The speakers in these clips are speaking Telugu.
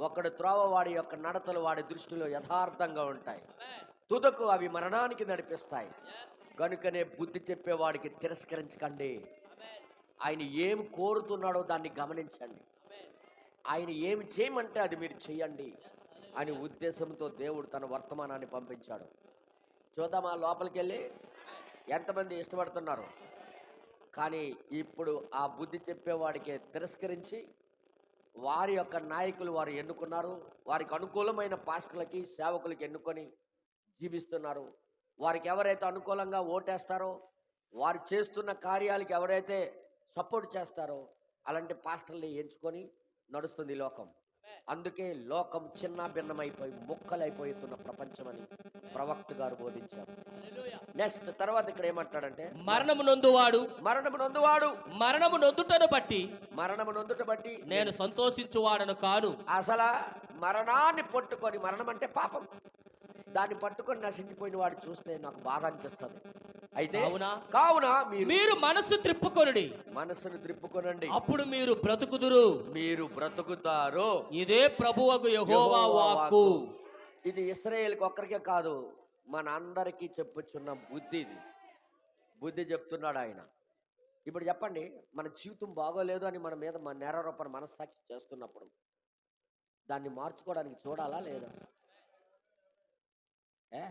ఒకడు త్రోవ వాడి యొక్క నడతలు వాడి దృష్టిలో యథార్థంగా ఉంటాయి. తుదకు అవి మరణానికి నడిపిస్తాయి. కనుకనే బుద్ధి చెప్పేవాడికి తిరస్కరించకండి. ఆయన ఏమి కోరుతున్నాడో దాన్ని గమనించండి. ఆయన ఏమి చేయమంటే అది మీరు చేయండి అని ఉద్దేశంతో దేవుడు తన వర్తమానాన్ని పంపించాడు. చూద్దామా లోపలికి వెళ్ళి ఎంతమంది ఇష్టపడుతున్నారు? కానీ ఇప్పుడు ఆ బుద్ధి చెప్పేవాడికి తిరస్కరించి వారి యొక్క నాయకులు వారు ఎన్నుకున్నారు వారికి అనుకూలమైన పాస్టర్లకి సేవకులకి ఎన్నుకొని జీవిస్తున్నారు. వారికి ఎవరైతే అనుకూలంగా ఓటేస్తారో వారు చేస్తున్న కార్యాలకి ఎవరైతే సపోర్ట్ చేస్తారో అలాంటి పాస్టర్ని ఎంచుకొని నడుస్తుంది లోకం. అందుకే లోకం చిన్న భిన్నమైపోయి ముక్కలైపోతున్న ప్రపంచమని ప్రవక్త గారు బోధించారు. నెక్స్ట్ తర్వాత ఇక్కడ ఏమంటాడంటే మరణము నొందువాడు. మరణము నొందువాడు. మరణము నొందుటను బట్టి మరణము నొందుట బట్టి నేను సంతోషించువాడను కాను. అసలు మరణాన్ని పట్టుకొని మరణం అంటే పాపం. దాన్ని పట్టుకొని నశించిపోయిన వాడు చూస్తే నాకు బాధ అనిపిస్తుంది. అయితే కావున? కావున మీరు మీరు మనస్సు త్రిప్పుకొనుడి. మనసును త్రిప్పుకొనండి. అప్పుడు మీరు బ్రతుకుదురు. మీరు బ్రతుకుతారు. ఇదే ప్రభువకు యెహోవా యెహోవా వాక్కు. ఇది ఇస్రాయేల్కి ఒక్కరికే కాదు మన అందరికీ చెప్పుచున్న బుద్ధి ఇది. బుద్ధి చెప్తున్నాడు ఆయన. ఇప్పుడు చెప్పండి మన జీవితం బాగోలేదు అని మన మీద మన నేరారోపణ మనస్సాక్షి చేస్తున్నప్పుడు దాన్ని మార్చుకోవడానికి చూడాలా లేదా? ఏ?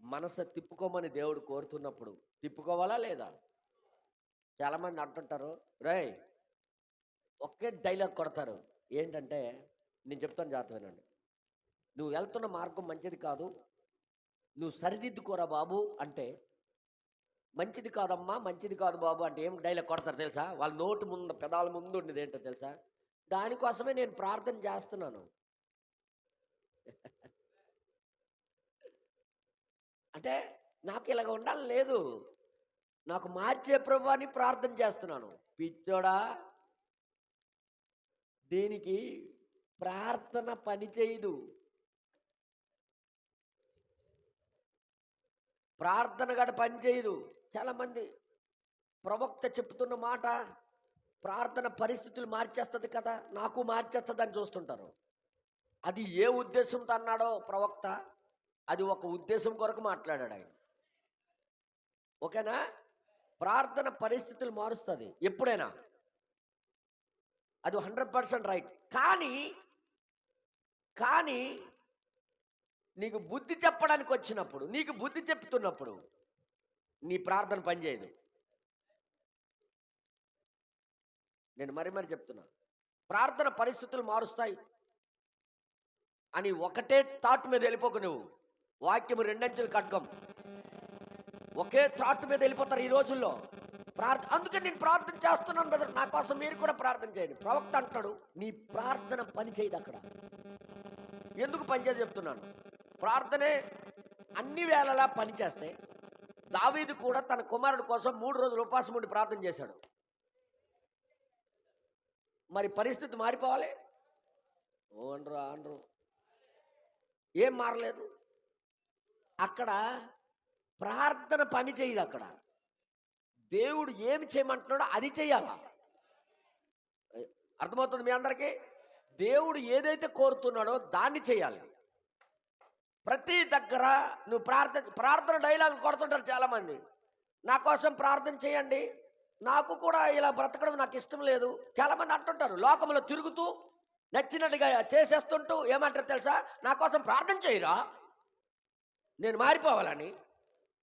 మనసు తిప్పుకోమని దేవుడు కోరుతున్నప్పుడు తిప్పుకోవాలా లేదా? చాలామంది అంటుంటారు రేయ్ ఒకే డైలాగ్ కొడతారు. ఏంటంటే నేను చెప్తాను జాగ్రత్త వినండి. నువ్వు వెళ్తున్న మార్గం మంచిది కాదు నువ్వు సరిదిద్దుకోరా బాబు అంటే మంచిది కాదమ్మా మంచిది కాదు బాబు అంటే ఏం డైలాగ్ కొడతారు తెలుసా? వాళ్ళ నోటు ముందు పెదాల ముందు ఉండేది ఏంటో తెలుసా? దానికోసమే నేను ప్రార్థన చేస్తున్నాను. అంటే నాకు ఇలాగ ఉండాలి లేదు. నాకు మార్చే ప్రభు అని ప్రార్థన చేస్తున్నాను. పిచ్చోడా దీనికి ప్రార్థన పని ప్రార్థన గడ పనిచేయదు చాలామంది ప్రవక్త చెప్తున్న మాట ప్రార్థన పరిస్థితులు మార్చేస్తుంది కదా నాకు మార్చేస్తుంది అని చూస్తుంటారు. అది ఏ ఉద్దేశంతో అన్నాడో ప్రవక్త అది ఒక ఉద్దేశం కొరకు మాట్లాడాడు ఆయన. ఓకేనా? ప్రార్థన పరిస్థితులు మారుస్తుంది ఎప్పుడైనా. అది హండ్రెడ్ పర్సెంట్ రైట్. కానీ కానీ నీకు బుద్ధి చెప్పడానికి వచ్చినప్పుడు నీకు బుద్ధి చెప్తున్నప్పుడు నీ ప్రార్థన పనిచేయదు నేను మరి మరి చెప్తున్నా. ప్రార్థన పరిస్థితులు మారుస్తాయి. అని ఒకటే థాట్ మీద వెళ్ళిపోకు నువ్వు. వాక్యం రెండంచెలు కట్కం ఒకే థాట్ మీద వెళ్ళిపోతారు ఈ రోజుల్లో. ప్రార్థన అందుకే నేను ప్రార్థన చేస్తున్నాను బ్రదర్. నా కోసం మీరు కూడా ప్రార్థన చేయండి. ప్రవక్త అంటాడు నీ ప్రార్థన పని చేయదు అక్కడ. ఎందుకు పనిచేది చెప్తున్నాను? ప్రార్థనే అన్ని వేళలా పని చేస్తే దావీదు కూడా తన కుమారుడు కోసం మూడు రోజులు ఉపాసం ఉండి ప్రార్థన చేశాడు. మరి పరిస్థితి మారిపోవాలి. ఓ అనరు అనరు ఏం మారలేదు. అక్కడ ప్రార్థన పని చేయదు అక్కడ. దేవుడు ఏమి చేయమంటున్నాడో అది చేయాల. అర్థమవుతుంది మీ అందరికీ? దేవుడు ఏదైతే కోరుతున్నాడో దాన్ని చేయాలి. ప్రతి దగ్గర నువ్వు ప్రార్థన ప్రార్థన డైలాగ్ కొడుతుంటారు చాలామంది. నా కోసం ప్రార్థన చేయండి. నాకు కూడా ఇలా బ్రతకడం నాకు ఇష్టం లేదు. చాలామంది అంటుంటారు లోకంలో తిరుగుతూ నచ్చినట్టుగా చేసేస్తుంటూ ఏమంటారు తెలుసా? నా కోసం ప్రార్థన చేయరా? నేను మారిపోవాలని.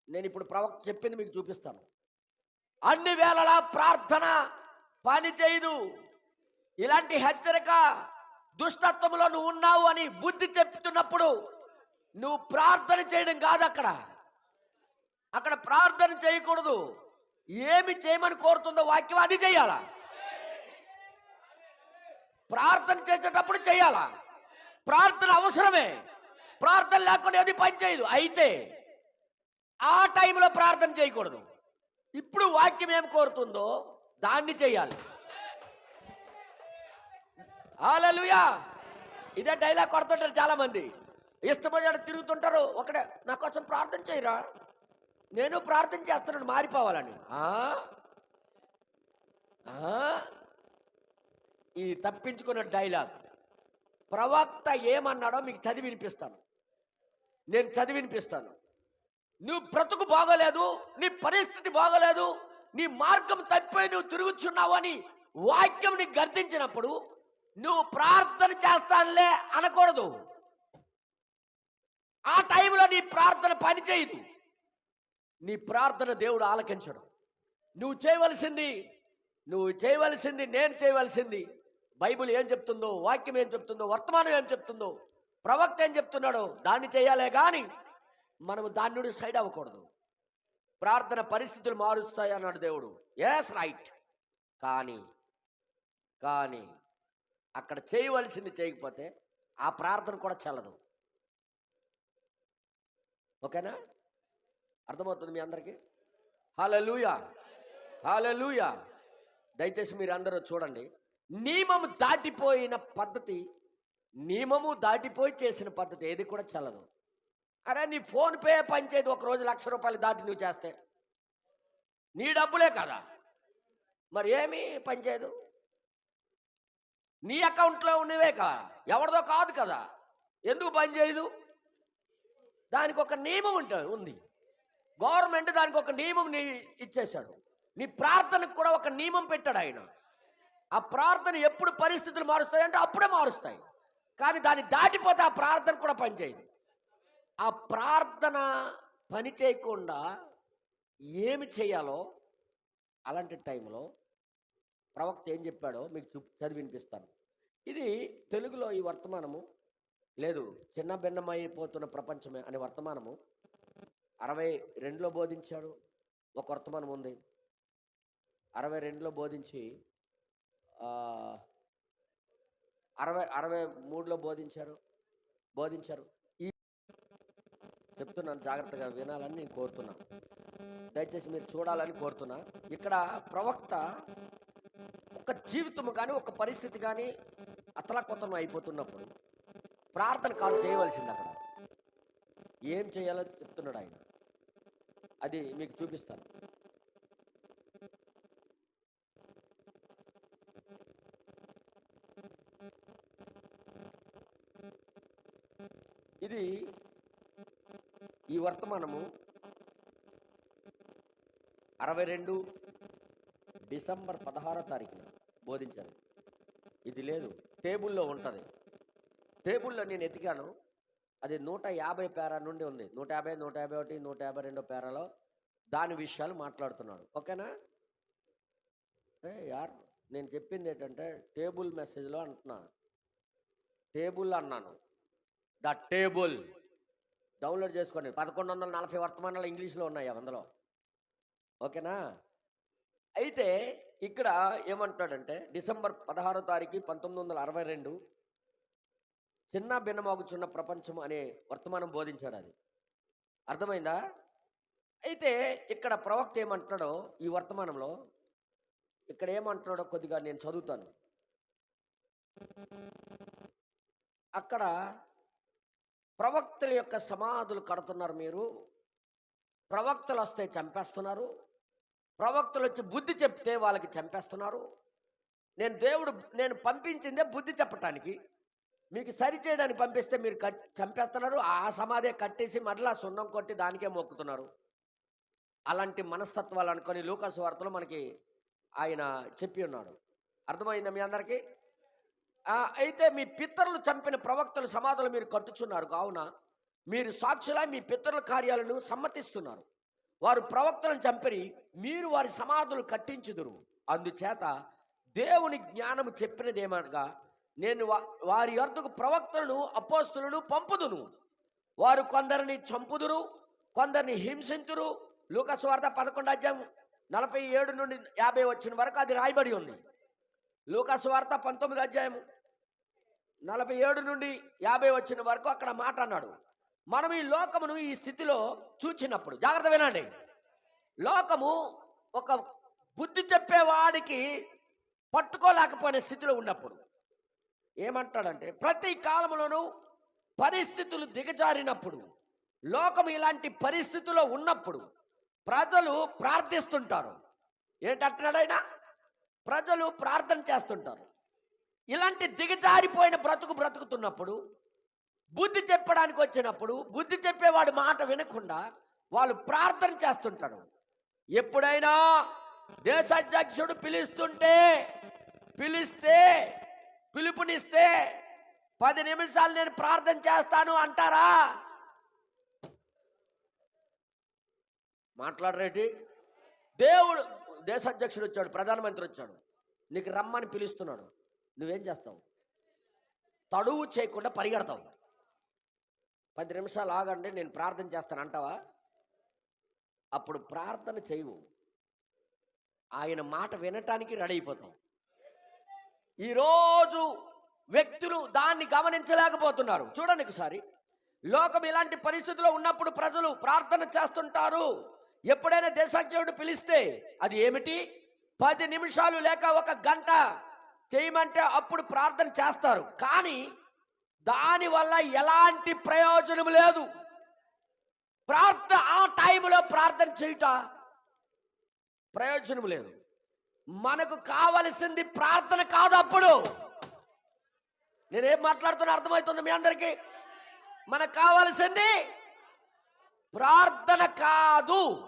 నేను ఇప్పుడు ప్రవక్త చెప్పింది మీకు చూపిస్తాను. అన్ని వేళలా ప్రార్థన పని చేయదు. ఇలాంటి హెచ్చరిక దుష్టత్వంలో నువ్వు ఉన్నావు అని బుద్ధి చెప్తున్నప్పుడు నువ్వు ప్రార్థన చేయడం కాదు అక్కడ. అక్కడ ప్రార్థన చేయకూడదు. ఏమి చేయమని కోరుతుందో వాక్యం అది చేయాలా? ప్రార్థన చేసేటప్పుడు చేయాలా? ప్రార్థన అవసరమే. ప్రార్థన లేకుండా అది పని చేయదు. అయితే ఆ టైంలో ప్రార్థన చేయకూడదు. ఇప్పుడు వాక్యం ఏం కోరుతుందో దాన్ని చేయాలి. ఆలలుయా ఇదే డైలాగ్ కొడుతుంటారు చాలా మంది ఇష్టపడి తిరుగుతుంటారు. ఒకడే నా కోసం ప్రార్థన చేయరా? నేను ప్రార్థన చేస్తున్నాను మారిపోవాలని. ఈ తప్పించుకున్న డైలాగ్. ప్రవక్త ఏమన్నాడో మీకు చదివి వినిపిస్తాను. నేను చదివి వినిపిస్తాను. నువ్వు బ్రతుకు బాగోలేదు నీ పరిస్థితి బాగోలేదు నీ మార్గం తప్పిపోయి నువ్వు తిరుగుచున్నావు అని వాక్యం నీకు గర్తించినప్పుడు నువ్వు ప్రార్థన చేస్తానులే అనకూడదు. ఆ టైంలో నీ ప్రార్థన పని చేయదు. నీ ప్రార్థన దేవుడు ఆలకించడం. నువ్వు చేయవలసింది నువ్వు చేయవలసింది నేను చేయవలసింది. బైబిల్ ఏం చెప్తుందో వాక్యం ఏం చెప్తుందో వర్తమానం ఏం చెప్తుందో ప్రవక్త ఏం చెప్తున్నాడో దాన్ని చేయాలే కానీ మనము దాని నుండి సైడ్ అవ్వకూడదు. ప్రార్థన పరిస్థితులు మారుస్తాయి అన్నాడు దేవుడు. ఎస్ రైట్ కానీ కానీ అక్కడ చేయవలసింది చేయకపోతే ఆ ప్రార్థన కూడా చల్లదు. ఓకేనా? అర్థమవుతుంది మీ అందరికీ? హాలూయా హాలూయా దయచేసి మీరు అందరూ చూడండి. నియమము దాటిపోయిన పద్ధతి నియమము దాటిపోయి చేసిన పద్ధతి ఏది కూడా చల్లదు. అరే నీ ఫోన్పే పనిచేది ఒక రోజు లక్ష రూపాయలు దాటి నువ్వు చేస్తే. నీ డబ్బులే కదా! మరి ఏమీ పనిచేయదు నీ అకౌంట్లో ఉన్నవే కదా ఎవరిదో కాదు కదా! ఎందుకు పనిచేయదు దానికి ఒక నియమం ఉంటుంది ఉంది. గవర్నమెంట్ దానికి ఒక నియమం నీ ఇచ్చేశాడు. నీ ప్రార్థనకు కూడా ఒక నియమం పెట్టాడు ఆయన. ఆ ప్రార్థన ఎప్పుడు పరిస్థితులు మారుస్తాయి అంటే అప్పుడే మారుస్తాయి. కానీ దాన్ని దాటిపోతే ఆ ప్రార్థన కూడా పనిచేయదు. ఆ ప్రార్థన పని చేయకుండా ఏమి చేయాలో అలాంటి టైంలో ప్రవక్త ఏం చెప్పాడో మీకు చదివినిపిస్తాను. చదివి వినిపిస్తాను ఇది తెలుగులో ఈ వర్తమానము లేదు చిన్న భిన్నమైపోతున్న ప్రపంచమే అనే వర్తమానము. అరవై రెండులో బోధించాడు ఒక వర్తమానం ఉంది. అరవై రెండులో బోధించి అరవై అరవై మూడులో బోధించారు బోధించారు. ఈ చెప్తున్నాను జాగ్రత్తగా వినాలని నేను కోరుతున్నా. దయచేసి మీరు చూడాలని కోరుతున్నా. ఇక్కడ ప్రవక్త ఒక జీవితం కానీ ఒక పరిస్థితి కానీ అతలకొతనం అయిపోతున్నప్పుడు ప్రార్థన కాదు చేయవలసింది అక్కడ. ఏం చేయాలో చెప్తున్నాడు ఆయన. అది మీకు చూపిస్తాను. ఇది ఈ వర్తమానము అరవై రెండు డిసెంబర్ పదహారో తారీఖున బోధించారు ఇది లేదు టేబుల్లో ఉంటుంది. టేబుల్లో నేను ఎతికాను. అది నూట యాభై పేరా నుండి ఉంది. నూట యాభై నూట యాభై ఒకటి నూట యాభై రెండో పేరాలో దాని విషయాలు మాట్లాడుతున్నాడు. ఓకేనా? ఏ యార్ నేను చెప్పింది ఏంటంటే టేబుల్ మెసేజ్లో అంటున్నా. టేబుల్ అన్నాను. The table. డౌన్లోడ్ చేసుకోండి. పదకొండు వందల నలభై వర్తమానాలు ఇంగ్లీష్లో ఉన్నాయి అందులో ఓకేనా? అయితే ఇక్కడ ఏమంటాడంటే డిసెంబర్ పదహారో తారీఖు పంతొమ్మిది వందల అరవై రెండు చిన్న భిన్నమాగుచున్న ప్రపంచం అనే వర్తమానం బోధించాడు అది. అర్థమైందా? అయితే ఇక్కడ ప్రవక్త ఏమంటున్నాడో ఈ వర్తమానంలో ఇక్కడ ఏమంటున్నాడో కొద్దిగా నేను చదువుతాను. అక్కడ ప్రవక్తల యొక్క సమాధులు కడుతున్నారు మీరు. ప్రవక్తలు వస్తే చంపేస్తున్నారు. ప్రవక్తలు వచ్చి బుద్ధి చెప్తే వాళ్ళకి చంపేస్తున్నారు. నేను దేవుడు నేను పంపించిందే బుద్ధి చెప్పటానికి. మీకు సరి చేయడానికి పంపిస్తే మీరు కట్ చంపేస్తున్నారు. ఆ సమాధే కట్టేసి మరలా సున్నం కొట్టి దానికే మొక్కుతున్నారు. అలాంటి మనస్తత్వాలు అనుకొని లూకాసు వార్తలు మనకి ఆయన చెప్పి ఉన్నాడు. అర్థమైందా మీ అందరికీ? అయితే మీ పితరులు చంపిన ప్రవక్తల సమాధులు మీరు కట్టుచున్నారు. కావున మీరు సాక్షులా మీ పితరుల కార్యాలను సమ్మతిస్తున్నారు. వారు ప్రవక్తలను చంపిరి మీరు వారి సమాధులు కట్టించుదురు. అందుచేత దేవుని జ్ఞానము చెప్పినదేమనగా నేను వారి యొద్దకు ప్రవక్తలను అపోస్తులను పంపుదును. వారు కొందరిని చంపుదురు కొందరిని హింసింతురు. లూకస్వార్త పదకొండు అధ్యాయం నలభై ఏడు నుండి యాభై వచ్చిన వరకు అది రాయబడి ఉంది. లూకస్వార్త పంతొమ్మిది అధ్యాయం నలభై ఏడు నుండి యాభై వచ్చిన వరకు అక్కడ మాట అన్నాడు. మనం ఈ లోకమును ఈ స్థితిలో చూచినప్పుడు జాగ్రత్త వినండి. లోకము ఒక బుద్ధి చెప్పేవాడికి పట్టుకోలేకపోయిన స్థితిలో ఉన్నప్పుడు ఏమంటాడంటే ప్రతి కాలంలోనూ పరిస్థితులు దిగజారినప్పుడు లోకం ఇలాంటి పరిస్థితుల్లో ఉన్నప్పుడు ప్రజలు ప్రార్థిస్తుంటారు. ఏంటంటున్నాడైనా ప్రజలు ప్రార్థన చేస్తుంటారు. ఇలాంటి దిగజారిపోయిన బ్రతుకు బ్రతుకుతున్నప్పుడు బుద్ధి చెప్పడానికి వచ్చినప్పుడు బుద్ధి చెప్పేవాడు మాట వినకుండా వాళ్ళు ప్రార్థన చేస్తుంటారు. ఎప్పుడైనా దేశాధ్యక్షుడు పిలుస్తుంటే పిలిస్తే పిలుపునిస్తే పది నిమిషాలు నేను ప్రార్థన చేస్తాను అంటారా? మాట్లాడరేటి? దేవుడు దేశాధ్యక్షుడు వచ్చాడు ప్రధానమంత్రి వచ్చాడు. నీకు రమ్మని పిలుస్తున్నాడు. నువ్వేం చేస్తావు? తడువు చేయకుండా పరిగెడతావు. పది నిమిషాలు ఆగండి నేను ప్రార్థన చేస్తాను అంటావా? అప్పుడు ప్రార్థన చేయవు. ఆయన మాట వినటానికి రెడీ అయిపోతావు. ఈరోజు వ్యక్తులు దాన్ని గమనించలేకపోతున్నారు. చూడండి ఒకసారి. లోకం ఇలాంటి పరిస్థితిలో ఉన్నప్పుడు ప్రజలు ప్రార్థన చేస్తుంటారు. ఎప్పుడైనా దేశాధ్యక్షుడు పిలిస్తే అది ఏమిటి? పది నిమిషాలు లేక ఒక గంట చేయమంటే అప్పుడు ప్రార్థన చేస్తారు. కానీ దానివల్ల ఎలాంటి ప్రయోజనం లేదు. ప్రార్థన ఆ టైంలో ప్రార్థన చేయుట ప్రయోజనం లేదు. మనకు కావలసింది ప్రార్థన కాదు అప్పుడు. నేనేం మాట్లాడుతున్నా అర్థమవుతుంది మీ అందరికీ? మనకు కావలసింది ప్రార్థన కాదు.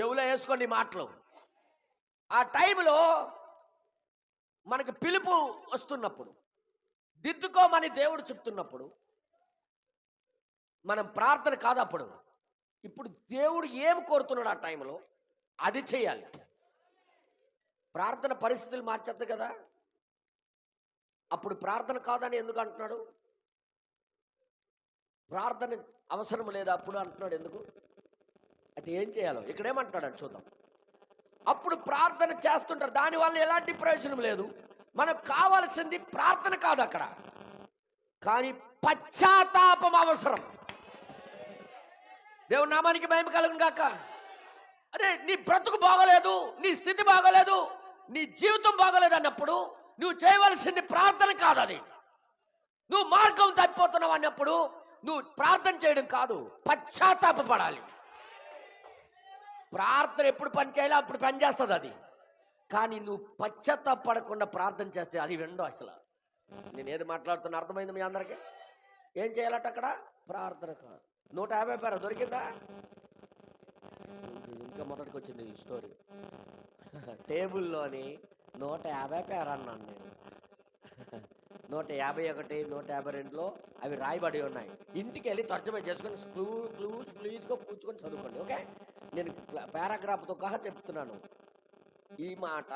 చెవులో వేసుకోండి మాటలు. ఆ టైంలో మనకు పిలుపు వస్తున్నప్పుడు దిద్దుకోమని దేవుడు చెప్తున్నప్పుడు మనం ప్రార్థన కాదు అప్పుడు. ఇప్పుడు దేవుడు ఏం కోరుతున్నాడు ఆ టైంలో? అది చేయాలి. ప్రార్థన పరిస్థితులు మార్చద్దు కదా? అప్పుడు ప్రార్థన కాదని ఎందుకు అంటున్నాడు? ప్రార్థన అవసరం లేదు అప్పుడు అంటున్నాడు ఎందుకు? అయితే ఏం చేయాలో? ఇక్కడేమంటున్నాడు చూద్దాం. అప్పుడు ప్రార్థన చేస్తుంటారు. దానివల్ల ఎలాంటి ప్రయోజనం లేదు. మనకు కావాల్సింది ప్రార్థన కాదు అక్కడ. కానీ పశ్చాత్తాపం అవసరం. దేవుని నామానికి భయం కలుగుగాక అరే అదే నీ బ్రతుకు బాగోలేదు నీ స్థితి బాగోలేదు నీ జీవితం బాగోలేదు అన్నప్పుడు నువ్వు చేయవలసింది ప్రార్థన కాదు అది. నువ్వు మార్గం తప్పిపోతున్నావు అన్నప్పుడు నువ్వు ప్రార్థన చేయడం కాదు పశ్చాత్తాపడాలి ప్రార్థన ఎప్పుడు పని చేయాలో అప్పుడు పని చేస్తుంది అది. కానీ నువ్వు పశ్చాత్తాపడకుండా ప్రార్థన చేస్తే అది విండో అసలు. నేను ఏది మాట్లాడుతున్నా అర్థమైంది మీ అందరికీ? ఏం చేయాలట అక్కడ? ప్రార్థన కాదు. నూట యాభై పేర దొరికిందా? ఇంకా మొదటికి వచ్చింది ఈ స్టోరీ టేబుల్లోని నూట యాభై పేర అన్నాను నేను. నూట యాభై ఒకటి నూట యాభై రెండులో అవి రాయబడి ఉన్నాయి. ఇంటికి వెళ్ళి తర్జమా చేసుకొని క్లూ క్లూ క్లూజ్గా కూర్చుకొని చదువుకోండి ఓకే? నేను పారాగ్రాఫ్తో కహా చెప్తున్నాను. ఈ మాట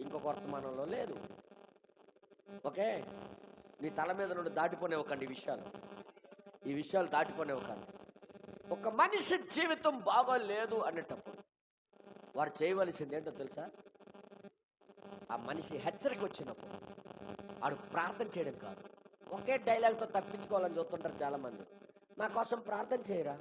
ఇంకొక వర్తమానంలో లేదు. ఓకే? నీ తల మీద నుండి దాటిపోనివ్వకండి ఈ విషయాలు. ఈ విషయాలు దాటిపోనివ్వకండి. ఒక మనిషి జీవితం బాగోలేదు అనేటప్పుడు వారు చేయవలసింది ఏంటో తెలుసా? ఆ మనిషి హెచ్చరిక వచ్చినప్పుడు వాడు ప్రార్థన చేయడం కాదు. ఒకే డైలాగ్తో తప్పించుకోవాలని చూస్తుంటారు చాలామంది. నా కోసం ప్రార్థన చేయరా?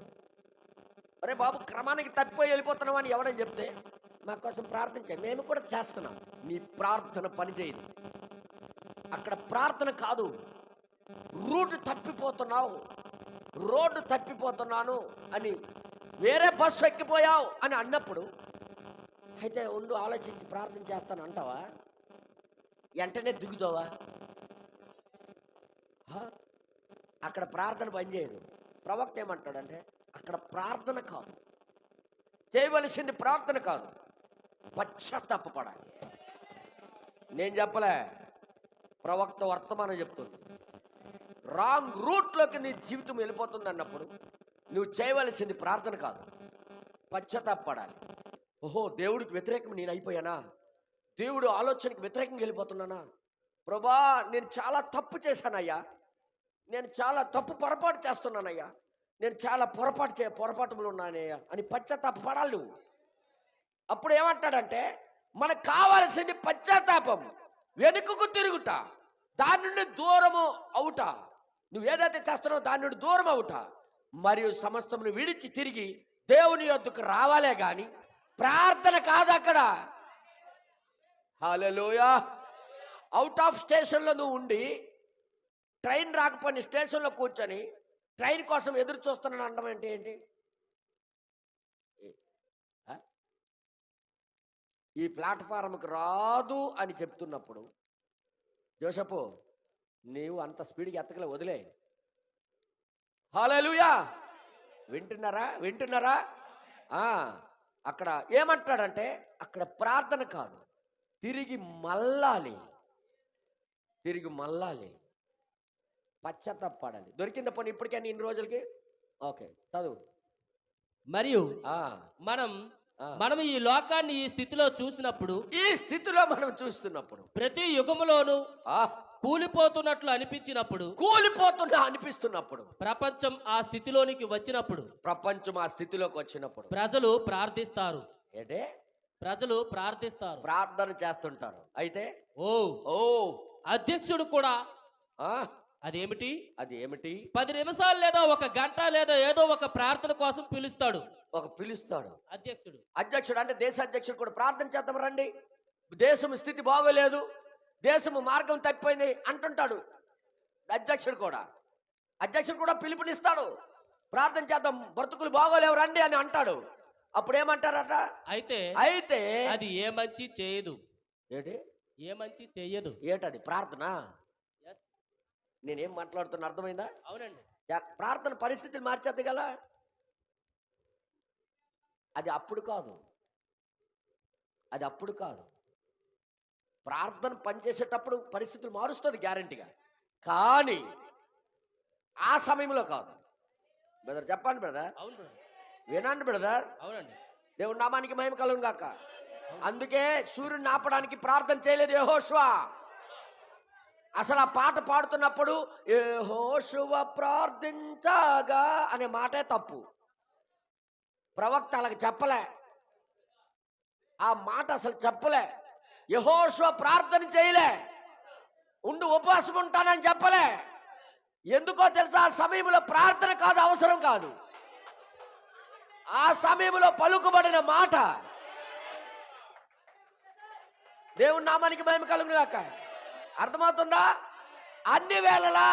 అరే బాబు క్రమానికి తప్పిపోయి వెళ్ళిపోతున్నావు అని ఎవడని చెప్తే మా కోసం ప్రార్థన చేయి. మేము కూడా చేస్తున్నాం. నీ ప్రార్థన పనిచేయదు అక్కడ ప్రార్థన కాదు. రూట్ తప్పిపోతున్నావు. రోడ్డు తప్పిపోతున్నాను అని వేరే బస్సు ఎక్కిపోయావు అని అన్నప్పుడు అయితే ఉండు ఆలోచించి ప్రార్థన చేస్తాను అంటావా? వెంటనే దిగుతావా? అక్కడ ప్రార్థన పనిచేయదు ప్రవక్త ఏమంటాడంటే అక్కడ ప్రార్థన కాదు. చేయవలసింది ప్రార్థన కాదు. పశ్చాత్తాపడాలి నేను చెప్పలే ప్రవక్త వర్తమానం చెప్తుంది. రాంగ్ రూట్లోకి నీ జీవితం వెళ్ళిపోతుంది అన్నప్పుడు నువ్వు చేయవలసింది ప్రార్థన కాదు పశ్చాత్తాపడాలి. ఓహో దేవుడికి వ్యతిరేకం నేను అయిపోయానా? దేవుడు ఆలోచనకి వ్యతిరేకంగా వెళ్ళిపోతున్నానా? ప్రభా నేను చాలా తప్పు చేశానయ్యా. నేను చాలా తప్పు పొరపాటు చేస్తున్నానయ్యా. నేను చాలా పొరపాటు చే పొరపాటులు ఉన్నానయ్యా అని పశ్చాత్తాపడాలి నువ్వు. అప్పుడు ఏమంటాడంటే మనకు కావాల్సింది పశ్చాత్తాపం వెనుకకు తిరుగుట దాని నుండి దూరము అవుట. నువ్వు ఏదైతే చేస్తున్నావో దాని నుండి దూరం అవుట. మరియు సమస్తమును విడిచి తిరిగి దేవుని యొద్దకు రావాలే కానీ ప్రార్థన కాదు అక్కడ. హాలలోయా అవుట్ ఆఫ్ స్టేషన్లో నువ్వు ఉండి ట్రైన్ రాకపోయిన స్టేషన్లో కూర్చొని ట్రైన్ కోసం ఎదురు చూస్తున్నాను అనడం ఏంటి? ఏంటి ఈ ప్లాట్ఫారంకి రాదు అని చెప్తున్నప్పుడు జోసపు నీవు అంత స్పీడ్కి ఎత్తకలే వదిలే. హాలూయా వింటున్నారా? వింటున్నారా? అక్కడ ఏమంటాడంటే అక్కడ ప్రార్థన కాదు. తిరిగి మల్లాలి తిరిగి మల్లాలి పశ్చాత్తాపడాలి. దొరికిందా పని ఇప్పటికే ఇన్ని రోజులకి? ఓకే చదువు. మరియు మనం. మనం ఈ లోకాన్ని ఈ స్థితిలో చూసినప్పుడు ఈ స్థితిలో మనం చూస్తున్నప్పుడు ప్రతి యుగములోను ఆ. కూలిపోతున్నట్లు అనిపించినప్పుడు కూలిపోతున్నా అనిపిస్తున్నప్పుడు ప్రపంచం ఆ స్థితిలోనికి వచ్చినప్పుడు ప్రపంచం ఆ స్థితిలోకి వచ్చినప్పుడు. ప్రజలు ప్రార్థిస్తారు. ఏంటే? ప్రజలు ప్రార్థిస్తారు. ప్రార్థన చేస్తుంటారు. అయితే? ఓ. ఓ. అధ్యక్షుడు కూడా అదేమిటి? అది ఏమిటి పది నిమిషాలు లేదా ఒక గంట లేదా ఏదో ఒక ప్రార్థన కోసం పిలుస్తాడు. ఒక పిలుస్తాడు. అధ్యక్షుడు. అధ్యక్షుడు అంటే దేశ అధ్యక్షుడు కూడా ప్రార్థన చేద్దాం రండి. దేశం స్థితి బాగోలేదు. దేశము మార్గం తప్పిపోయింది అంటుంటాడు. అధ్యక్షుడు కూడా. అధ్యక్షుడు కూడా పిలుపునిస్తాడు. ప్రార్థన చేద్దాం బ్రతుకులు బాగోలేవు రండి అని అంటాడు. అప్పుడు ఏమంటారట అయితే అయితే అది ఏ మంచి చేయదు. ఏంటి? ఏ మంచి చెయ్యదు. ఏటది? ప్రార్థన. నేనేం మాట్లాడుతున్నా అర్థమైందా? అవునండి. ప్రార్థన పరిస్థితులు మార్చేద్ది గల అది అప్పుడు కాదు. అది అప్పుడు కాదు. ప్రార్థన పనిచేసేటప్పుడు పరిస్థితులు మారుస్తుంది గ్యారంటీగా. కానీ ఆ సమయంలో కాదు. బ్రదర్ చెప్పండి బ్రదర్. అవును. వినండి బ్రదర్. అవునండి. దేవుడి నామానికి మహిమ కలుగును గాక. అందుకే సూర్యుడిని ఆపడానికి ప్రార్థన చేయలేదు యెహోషువ. అసలు ఆ పాట పాడుతున్నప్పుడు యెహోషువ ప్రార్థించగా అనే మాటే తప్పు. ప్రవక్త అలాగ చెప్పలే. ఆ మాట అసలు చెప్పలే. యెహోషువ ప్రార్థన చేయలే. ఉండి ఉపవాసం ఉంటానని చెప్పలే. ఎందుకో తెలుసా? ఆ సమయంలో ప్రార్థన కాదు అవసరం కాదు. ఆ సమయంలో పలుకుబడిన మాట. దేవుడు నామానికి భయం కలుగునిగాక. అర్థమవుతుందా? అన్ని వేళలా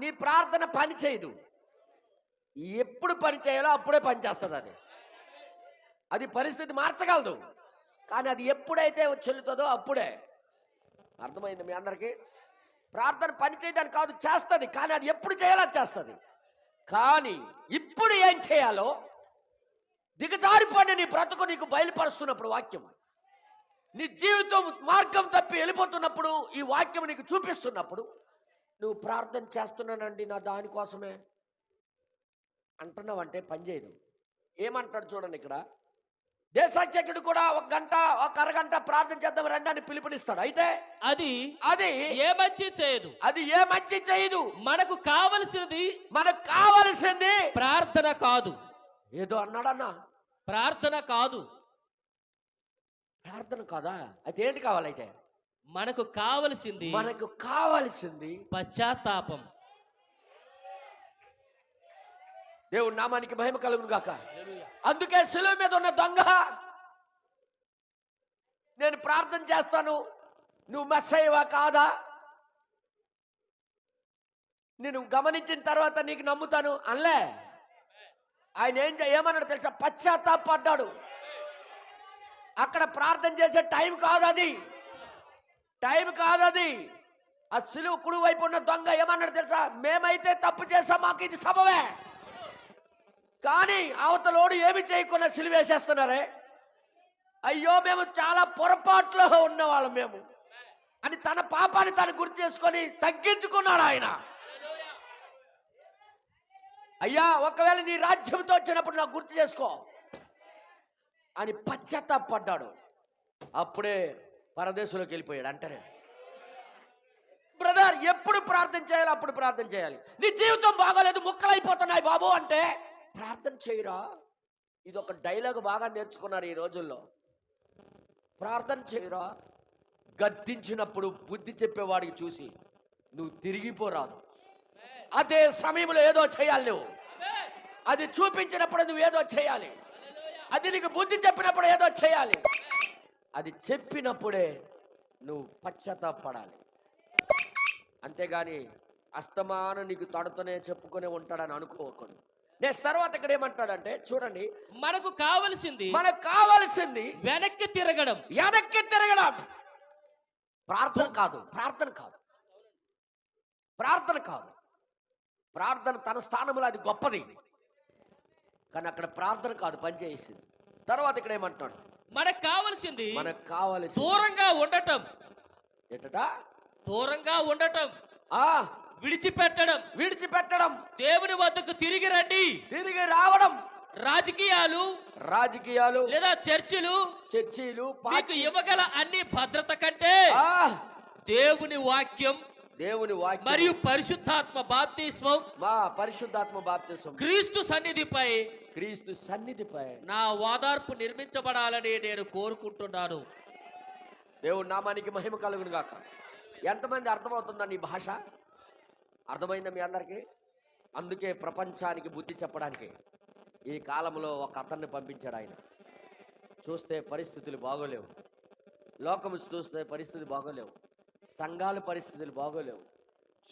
నీ ప్రార్థన పని చేయదు. ఎప్పుడు పని చేయాలో అప్పుడే పని చేస్తుంది అది అది పరిస్థితి మార్చగలదు. కానీ అది ఎప్పుడైతే చెల్లుతుందో అప్పుడే. అర్థమైంది మీ అందరికీ? ప్రార్థన పని చేయడానికి కాదు చేస్తుంది. కానీ అది ఎప్పుడు చేయాలో చేస్తుంది. కానీ ఇప్పుడు ఏం చేయాలో దిగజారిపోయిన నీ బ్రతుకు నీకు బయలుపరుస్తున్నప్పుడు వాక్యం నీ జీవితం మార్గం తప్పి వెళ్ళిపోతున్నప్పుడు ఈ వాక్యం నీకు చూపిస్తున్నప్పుడు నువ్వు ప్రార్థన చేస్తున్నానండి నా దానికోసమే అంటున్నావంటే పని చేయదు. ఏమంటాడు చూడండి ఇక్కడ. దేశాధ్యక్షుడు కూడా ఒక గంట ఒక అరగంట ప్రార్థన చేద్దాం రండి అని పిలుపునిస్తాడు. అయితే అది అది ఏ మంచి చేయదు. అది ఏ మంచి చేయదు. మనకు కావలసినది మనకు కావలసింది ప్రార్థన కాదు. ఏదో అన్నాడన్నా. ప్రార్థన కాదు. ప్రార్థన కాదా? అయితే ఏంటి కావాలైతే? మనకు కావలసింది మనకు కావలసింది పశ్చాత్తాపం. దేవుడి నామానికి మహిమ కలుగును గాక. అందుకే శిలువ మీద ఉన్న దొంగ నేను ప్రార్థన చేస్తాను నువ్వు మెస్ అయ్యవా కాదా? నేను గమనించిన తర్వాత నీకు నమ్ముతాను అనలే. ఆయన ఏం ఏమన్నాడు తెలుసా? పశ్చాత్తాపడ్డాడు. అక్కడ ప్రార్థన చేసే టైం కాదు అది టైం కాదు అది ఆ సులువు కుడి వైపు ఉన్న దొంగ ఏమన్నాడు తెలుసా? మేమైతే తప్పు చేసాం మాకు ఇది సభవే కానీ అవతలోడు ఏమి చేయకుండా సిలివేసేస్తున్నారే అయ్యో మేము చాలా పొరపాట్లో ఉన్నవాళ్ళం మేము. అని తన పాపాన్ని తను గుర్తు చేసుకొని తగ్గించుకున్నాడు ఆయన. అయ్యా ఒకవేళ నీ రాజ్యంతో వచ్చినప్పుడు నాకు గుర్తు చేసుకో. అని పశ్చాత్తాపడ్డాడు అప్పుడే పరదేశంలోకి వెళ్ళిపోయాడు. అంటనే బ్రదర్ ఎప్పుడు ప్రార్థన చేయాలి అప్పుడు ప్రార్థన చేయాలి. నీ జీవితం బాగోలేదు ముక్కలైపోతున్నాయి బాబు అంటే ప్రార్థన చేయరా? ఇది ఒక డైలాగ్ బాగా నేర్చుకున్నారు ఈ రోజుల్లో. ప్రార్థన చేయరా? గద్దించినప్పుడు బుద్ధి చెప్పేవాడికి చూసి నువ్వు తిరిగిపోరాదు అదే సమయంలో ఏదో చేయాలి నువ్వు. అది చూపించినప్పుడు నువ్వు ఏదో చేయాలి. అది నీకు బుద్ధి చెప్పినప్పుడు ఏదో చేయాలి. అది చెప్పినప్పుడే నువ్వు పశ్చాత్తాపడాలి. అంతేగాని అస్తమానం నీకు తడుతూనే చెప్పుకునే ఉంటాడని అనుకోకూడదు నెక్స్ట్ తర్వాత ఇక్కడ ఏమంటాడంటే చూడండి. మనకు కావలసింది మనకు కావాల్సింది వెనక్కి తిరగడం. వెనక్కి తిరగడం. ప్రార్థన కాదు ప్రార్థన కాదు. ప్రార్థన కాదు. ప్రార్థన తన స్థానంలో అది గొప్పది. కానీ అక్కడ ప్రార్థన కాదు పనిచేసింది తర్వాత ఇక్కడ ఏమంటున్నాడు? మనకు కావలసింది మనకు కావలసి దూరంగా ఉండటం. ఎటట దూరంగా ఉండటం. ఆ విడిచిపెట్టడం. విడిచిపెట్టడం. దేవుని వద్దకు తిరిగి రండి. తిరిగి రావడం. రాజకీయాలు రాజకీయాలు లేదా చర్చిలు చర్చీలు మీకు ఇవ్వగల అన్ని భద్రత కంటే దేవుని వాక్యం దేవుని వాక్యం. మరియు పరిశుద్ధాత్మ బాప్తిస్మం. మా పరిశుద్ధాత్మ బాప్తిసం క్రీస్తు సన్నిధిపై క్రీస్తు సన్నిధిపై. నా వాదార్పు నిర్మించబడాలని నేను కోరుకుంటున్నాను. దేవుడి నామానికి మహిమ కలుగును గాక. ఎంతమంది అర్థమవుతుందా నీ భాష? అర్థమైందా మీ అందరికీ? అందుకే ప్రపంచానికి బుద్ధి చెప్పడానికి ఈ కాలంలో ఒక అతన్ని పంపించాడు ఆయన. చూస్తే పరిస్థితులు బాగోలేవు. లోకం చూస్తే పరిస్థితి బాగోలేవు. సంఘాల పరిస్థితులు బాగోలేవు.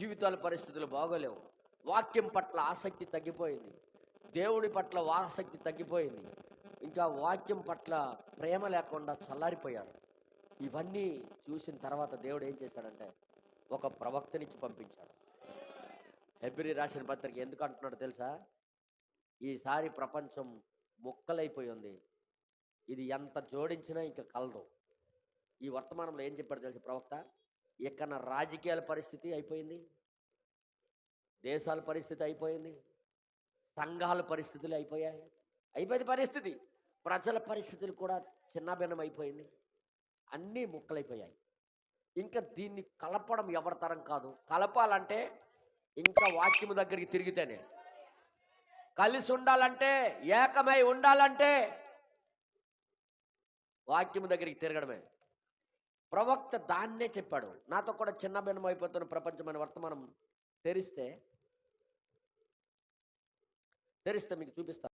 జీవితాల పరిస్థితులు బాగోలేవు. వాక్యం పట్ల ఆసక్తి తగ్గిపోయింది. దేవుడి పట్ల ఆసక్తి తగ్గిపోయింది. ఇంకా వాక్యం పట్ల ప్రేమ లేకుండా చల్లారిపోయారు. ఇవన్నీ చూసిన తర్వాత దేవుడు ఏం చేశాడంటే ఒక ప్రవక్తనిచ్చి పంపించాడు. హెబ్రి రాసిన పత్రిక ఎందుకు అంటున్నాడు తెలుసా? ఈసారి ప్రపంచం ముక్కలైపోయి ఉంది. ఇది ఎంత జోడించినా ఇంకా కలదు. ఈ వర్తమానంలో ఏం చెప్పాడు తెలుసు ప్రవక్త? ఇక్కడ రాజకీయాల పరిస్థితి అయిపోయింది దేశాల పరిస్థితి అయిపోయింది సంఘాల పరిస్థితులు అయిపోయాయి. అయిపోయింది పరిస్థితి. ప్రజల పరిస్థితులు కూడా చిన్నభిన్నం అయిపోయింది అన్నీ ముక్కలైపోయాయి. ఇంకా దీన్ని కలపడం ఎవరి తరం కాదు. కలపాలంటే ఇంకా వాక్యము దగ్గరికి తిరిగితేనే. కలిసి ఉండాలంటే ఏకమై ఉండాలంటే వాక్యము దగ్గరికి తిరగడమే. ప్రవక్త దాన్నే చెప్పాడు. నాతో కూడా చిన్న భిన్నం అయిపోతున్న ప్రపంచం అనే వర్తమానం తెరిస్తే తెరిస్తే మీకు చూపిస్తాను